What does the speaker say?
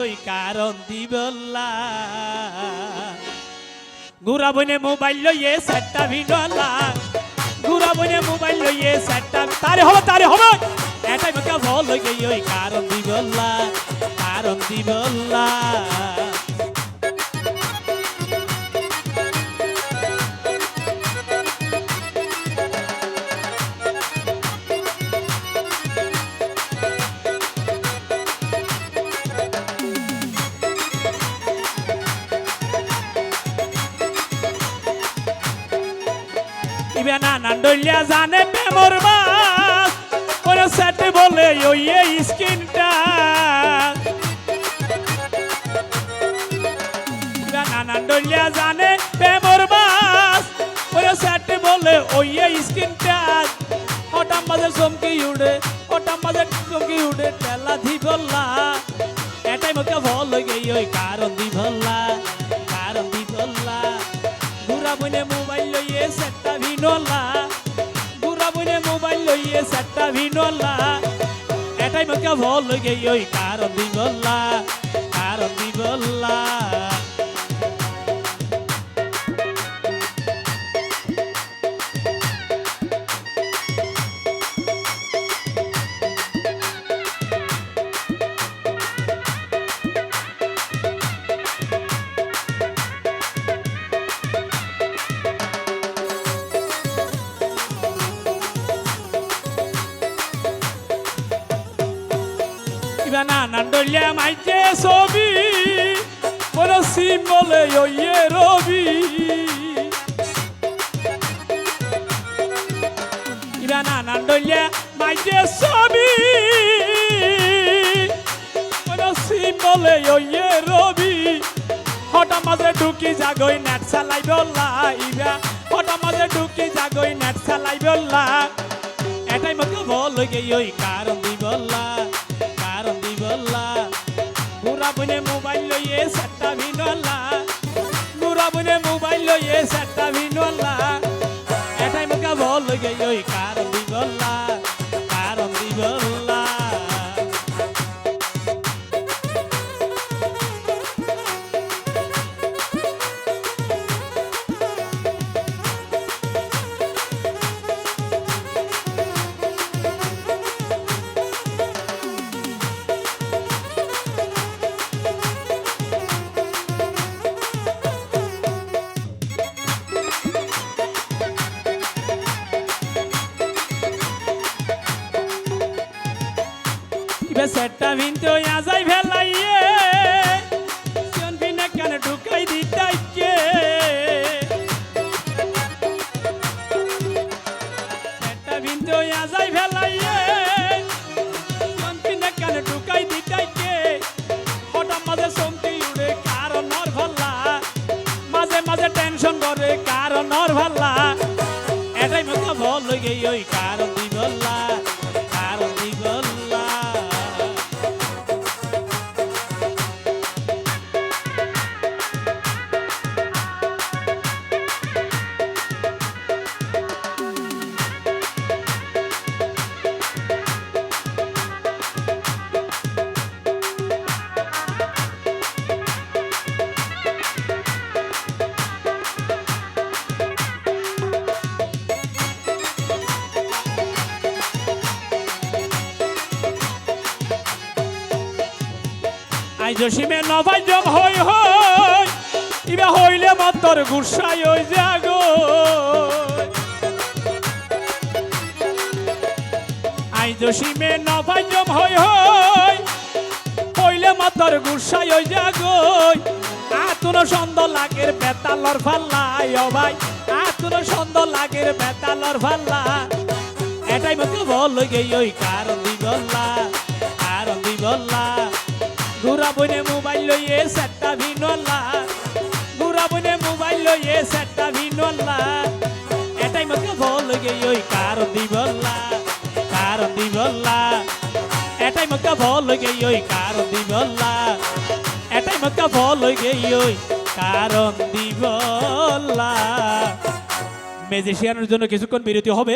কারণ দিবল্লা গুড়া বনে মোবাইল লইয়ে সেটটা ভিডলা গুরা বনে মোবাইল লইয়ে সেটটা তারে হবে তারে হবে। এটাই মকা ভল লইগে ওই কারণ দিবল্লা কারণ দিবল্লা ইবে না নান্ডলিয়া জানে প্রেমর বাস ওরে সেটে বলে ওই স্কিনটা। ইবে না নান্ডলিয়া জানে প্রেমর বাস ওরে সেটে বলে ওই স্কিনটা। হঠাৎ মাঝে চমকি উড়ে হঠাৎ মাঝে চমকি উড়ে টেলা দি বললা এটাই মুখে ভল গই ওই কারণ দি ভল্লা কারণ দি ভল্লা বুড়া বনে সেটটা এটাই মুখে ভল গেই ওই কারণ দিবল্লা কারণ দি ভল্লা ইবা না নান্ডলিয়া মাইছে ছবি সিম বলে ওইয়ে রবি। ইবা না নান্ডলিয়া মাইছে ছবি বড় বলে ওইয়ে রবি। হঠাৎ মাঝে ঢুকি যাগই নেট চালাই বললা ইবা হঠাৎ মাঝে ঢুকি যাগই নেট চালাই বললা। এটাই মকে বল গে ওই কারণ দি বুড়া বনে মোবাইল লইয়ে সেটটা ভিনলা বুড়া বনে মোবাইল লইয়ে সেটটা ভিনলা এটাই মকে বল গেই ওই কারণ ইবে সেটটা ভিনতে আজাই ভেলাইয়ে সিয়ন ভিনে কানে ঢুকাই দিতাইকে সেটটা ভিনতে আজাই ভেলাইয়ে সিয়ন ভিনে কানে ঢুকাই দিতাইকে হঠাৎ মাঝে চমকি উড়ে কারণ নর ভাল্লা, মাঝে মাঝে টেনশন করে কারণ নর ভাল্লা। এটাই মতো ভল গই ওই কারণ দি বললা আই জসিমে নবাই জম হই হই, ইবা হইলে মাতর গুসাই হই জাগো। আই জসিমে নবাই জম হই হই, হইলে মাতর গুসাই হই জাগো। আতুন সন্দ লাগের বেতালর ফাল্লাই, ও ভাই, আতুন সন্দ লাগের বেতালর ফাল্লা এটাই মতো বল গই ওই কারণ দি বললা, কারণ দি বললা। ঘুরা বনে মোবাইল লইয়ে সেটটা ভিনলা ঘুরা বনে মোবাইল লইয়ে সেটটা ভিনলা এটাই মতো বল গই ওই কারণ দি বললা কারণ দি বললা এটাই মতো বল গই ওই কারণ দি বললা এটাই মতো বল গই ওই কারণ দি বললা ম্যাজিশিয়ানের জন্য কিছুক্ষণ বিরতি হবে।